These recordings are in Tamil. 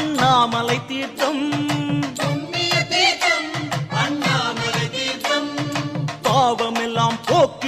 அண்ணாமலை தீர்த்தம். பாவமெல்லாம் போக்கிவிடும்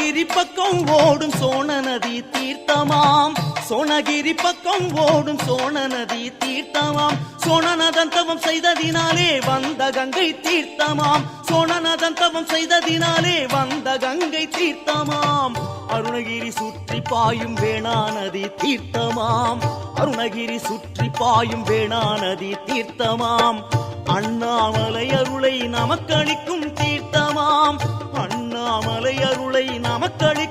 சோனகிரி பக்கம் ஓடும் சோன நதி தீர்த்தமாம். சோனகிரி பக்கம் ஓடும் சோன நதி தீர்த்தமாம். சோனநதன் தவம் செய்ததினாலே வந்த கங்கை தீர்த்தமாம். சோனநதன் தவம் செய்ததினாலே வந்த கங்கை தீர்த்தமாம். அருணகிரி சுற்றி பாயும் வேணா நதி தீர்த்தமாம். அருணகிரி சுற்றி பாயும் வேணா நதி தீர்த்தமாம். அண்ணாமலை அருளை நமக்களிக்கும் அருளை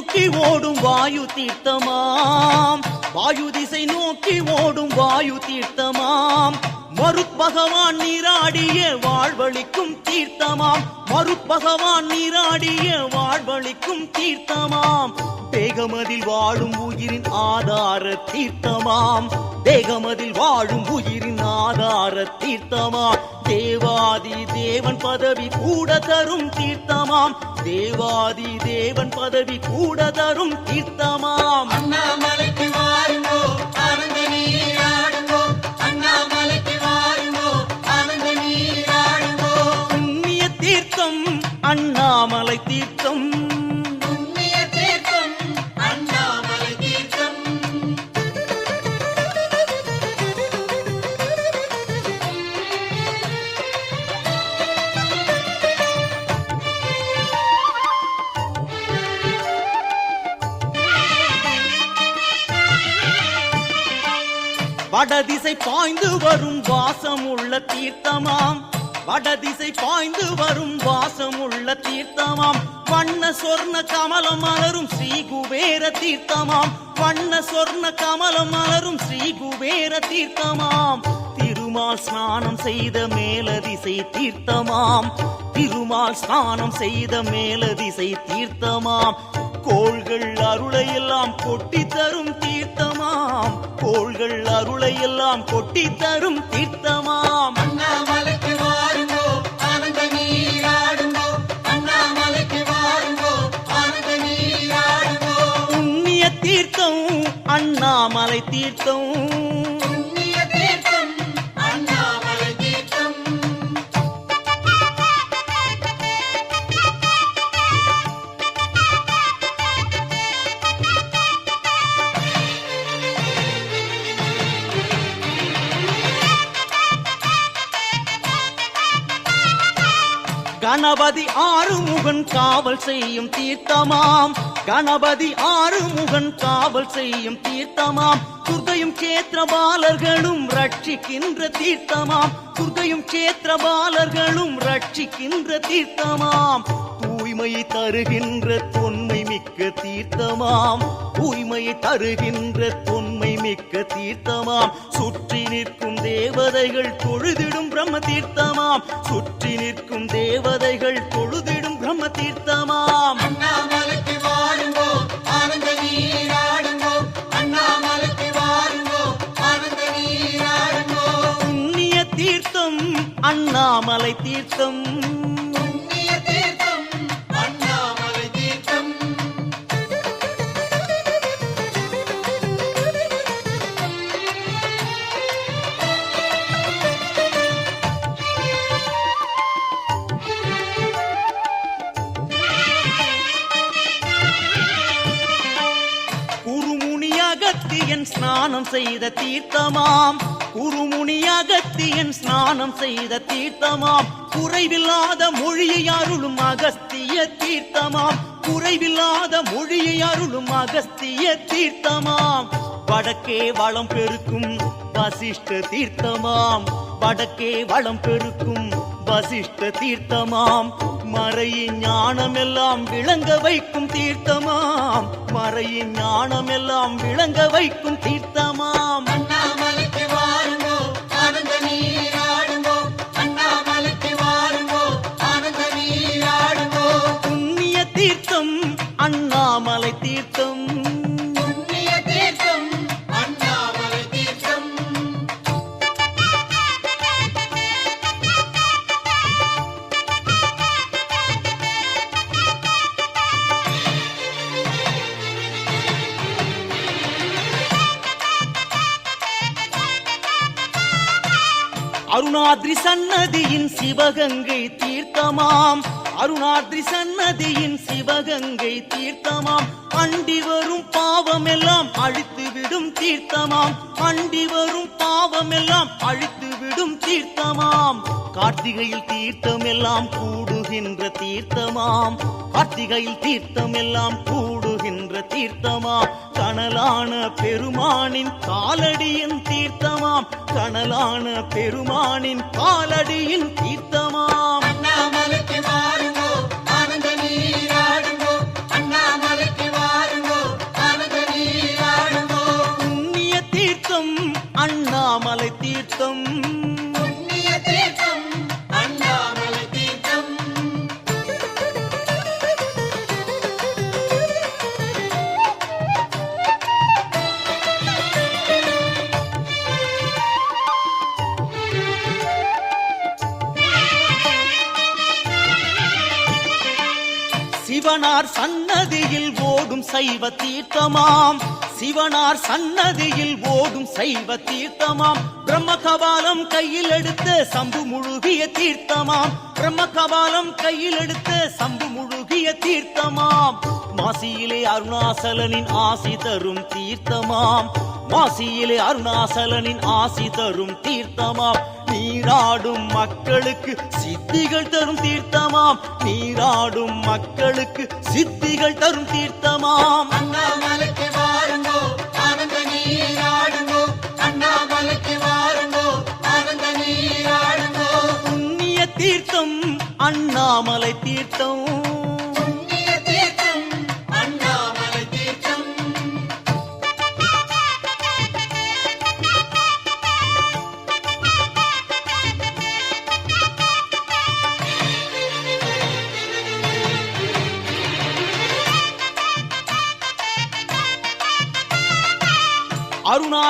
நோக்கி ஓடும் வாயு தீர்த்தமாம். வாயு திசை நோக்கி ஓடும் வாயு தீர்த்தமாம். மருட்பகவான் நீராடிய வாழ்வழிக்கும் தீர்த்தமாம். மருட்பகவான் நீராடிய வாழ்வழிக்கும் தீர்த்தமாம். தேகமதில் வாழும் உயிரின் ஆதார தீர்த்தமாம். தேகமதில் வாழும் உயிரின் ஆதார தீர்த்தமாம். தேவாதி தேவன் பதவி கூட தரும் தீர்த்தமாம். தேவாதி தேவன் பதவி கூட தரும் தீர்த்தமாம். அண்ணாமலைக்கு வாருங்கோ ஆனந்த நீராடுங்கோ அண்ணாமலைக்கு வாருங்கோ ஆனந்த நீராடுங்கோ புண்ணிய தீர்த்தம் அண்ணாமலை தீர்த்தம். வடதிசை பாய்ந்து வரும் வாசம் உள்ள தீர்த்தமாம். வடதிசை பாய்ந்து வரும் வாசம் உள்ள தீர்த்தமாம். வண்ண சொர்ண கமலம் மலரும் ஸ்ரீ குபேர தீர்த்தமாம். வண்ண சொர்ண கமலம் மலரும் ஸ்ரீ குபேர தீர்த்தமாம். திருமால் ஸ்நானம் செய்த மேலதிசை தீர்த்தமாம். திருமால் ஸ்நானம் செய்த மேலதிசை தீர்த்தமாம். கோள்கள் அருளை எல்லாம் கொட்டி தரும் தீர்த்தமாம். கோள்கள் அருளை எல்லாம் கொட்டி தரும் தீர்த்தமாம். அண்ணாமலைக்கு வாருங்கோ ஆனந்த நீராடுங்கோ அண்ணாமலைக்கு வாருங்கோ ஆனந்த நீராடுங்கோ புண்ணிய தீர்த்தம் அண்ணாமலை தீர்த்தம். கணபதி ஆறுமுகன் காவல் செய்யும் தீர்த்தமாம். கணபதி ஆறுமுகன் காவல் செய்யும் தீர்த்தமாம். துர்கையும் கேத்திரபாலர்களும் ரட்சிக்கின்ற தீர்த்தமாம். துர்கையும் கேத்திரபாலர்களும் ரட்சிக்கின்ற தீர்த்தமாம். தூய்மை தருகின்ற தொன்மை மிக்க தீர்த்தமாம். தூய்மையை தருகின்ற தொன்மை மிக்க தீர்த்தமாம். சுற்றி நிற்கும் தேவதைகள் தொழுதிடும் பிரம்ம தீர்த்தமாம் சுற்றி நிற்கும் தேவதைகள் தொழுதிடும் பிரம்ம தீர்த்தமாம் புண்ணிய தீர்த்தம் அண்ணாமலை தீர்த்தம். அகத்தியன் ஸ்நானம் செய்த தீர்த்தமாம். குருமுனி அகத்தியன் ஸ்நானம் செய்த தீர்த்தமாம். குறைவில்லாத மொழியை அருளும் அகஸ்திய தீர்த்தமாம். குறைவில்லாத மொழியை அருளும் அகஸ்திய தீர்த்தமாம். வடக்கே வளம் பெருக்கும் வசிஷ்ட தீர்த்தமாம். வடக்கே வளம் பெருக்கும் வசிஷ்ட தீர்த்தமாம். மறையின் ஞானமெல்லாம் விளங்க வைக்கும் தீர்த்தமாம். மறையின் ஞானமெல்லாம் விளங்க வைக்கும் தீர்த்தம் அருணாத்ரி சன்னதியின் சிவகங்கை தீர்த்தமாம். அருணாத்ரி சன்னதியின் சிவகங்கை தீர்த்தமாம். அண்டி வரும் பாவமெல்லாம் அழித்து விடும் தீர்த்தமாம். அண்டி வரும் பாவமெல்லாம் அழித்து விடும் தீர்த்தமாம். கார்த்திகையில் தீர்த்தம் எல்லாம் கூடுகின்ற தீர்த்தமாம். கார்த்திகையில் தீர்த்தம் எல்லாம் கூடுகின்ற தீர்த்தமாம். கனலான பெருமானின் காலடியின் தீர்த்தமாம். கனலான பெருமானின் காலடியின் தீர்த்தமாம் சிவனார் சன்னதியில் ஓடும் சைவ தீர்த்தமாம். சிவனார் சன்னதியில் ஓடும் சைவ தீர்த்தமாம். பிரம்ம கபாலம் கையில் எடுத்த சம்பு முழுகிய தீர்த்தமாம். பிரம்ம கபாலம் கையில் எடுத்த சம்பு முழுகிய தீர்த்தமாம். மாசியிலே அருணாசலனின் ஆசி தரும் தீர்த்தமாம். மாசியிலே அருணாசலனின் ஆசி தரும் தீர்த்தமாம். நீராடும் மக்களுக்கு சித்திகள் தரும் தீர்த்தமாம். நீராடும் மக்களுக்கு சித்திகள் தரும் தீர்த்தமாம். அண்ணாமலைக்கு வாருங்கோ ஆனந்த நீராடுங்கோ. அண்ணாமலைக்கு வாருங்கோ ஆனந்த நீராடுங்கோ. புண்ணிய தீர்த்தம் அண்ணாமலை தீர்த்தம்.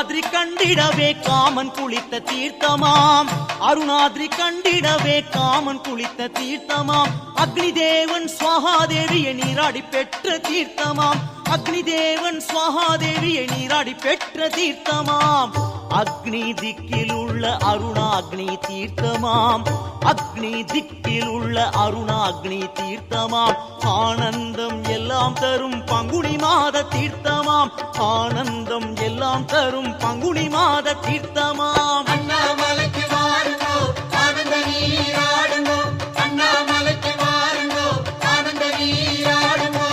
அருணாதிரி கண்டிடவே காமன் குளித்த தீர்த்தமாம். அருணாதிரி கண்டிடவே காமன் குளித்த தீர்த்தமாம். அக்னி தேவன் சுவாகாதேவியை நீராடி பெற்ற தீர்த்தமாம். அக்னி தேவன் சுவாகாதேவியை நீராடி பெற்ற தீர்த்தமாம். அக்னி திக்கில் உள்ள அருணாக்னி தீர்த்தமாம். அக்னி திக்கில் உள்ள அருணாக்னி தீர்த்தமாம். ஆனந்தம் எல்லாம் தரும் பங்குனி மாத தீர்த்தமாம். ஆனந்தம் எல்லாம் தரும் பங்குனி மாத தீர்த்தமாம். அண்ணாமலைக்கு வாருங்கோ ஆனந்த நீராடுங்கோ அண்ணாமலைக்கு வாருங்கோ ஆனந்த நீராடுங்கோ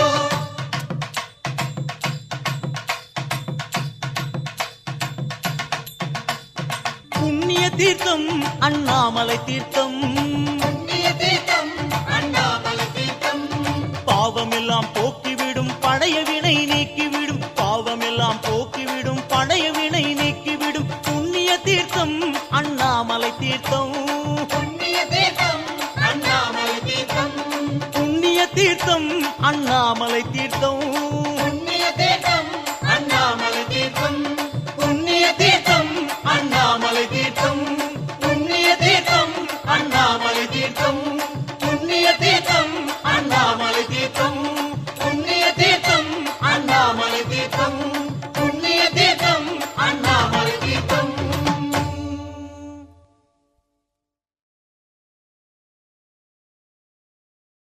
புண்ணிய தீர்த்தம் அண்ணாமலை தீர்த்தம். கீழ்த்தம்